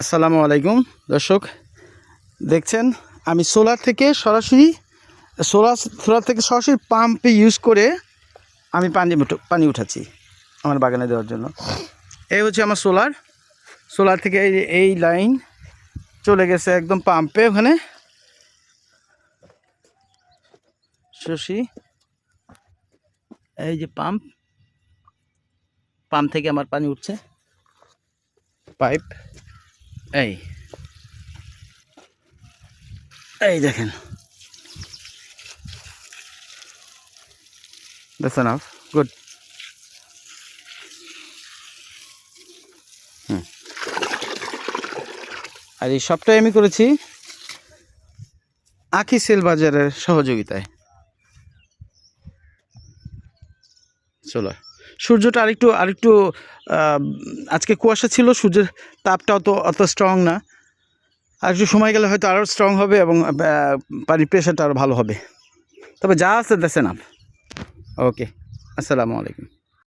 আসসালামু আলাইকুম। দর্শক, দেখছেন, আমি সোলার থেকে সরাসরি সোলার সোলার থেকে সরাসরি পাম্পে ইউজ করে আমি পানি পানি উঠাচ্ছি আমার বাগানে দেওয়ার জন্য। এই হচ্ছে আমার সোলার। সোলার থেকে এই এই লাইন চলে গেছে একদম পাম্পে ওখানে শশী এই যে পাম্প পাম্প থেকে আমার পানি উঠছে। পাইপ। এই। এই দেখেন। That's enough. হুম। আর এই সবটাই আমি করেছি আখি সেল বাজারের সহযোগিতায়। চলো। সূর্যটা আরেকটু আরেকটু আজকে কুয়াশা ছিল, সূর্যের তাপটাও তো অত স্ট্রং না। আর একটু সময় গেলে হয়তো আরও স্ট্রং হবে এবং পানি প্রেশারটা আরও ভালো হবে। তবে যা আছে দেশে না ওকে আসসালামু আলাইকুম।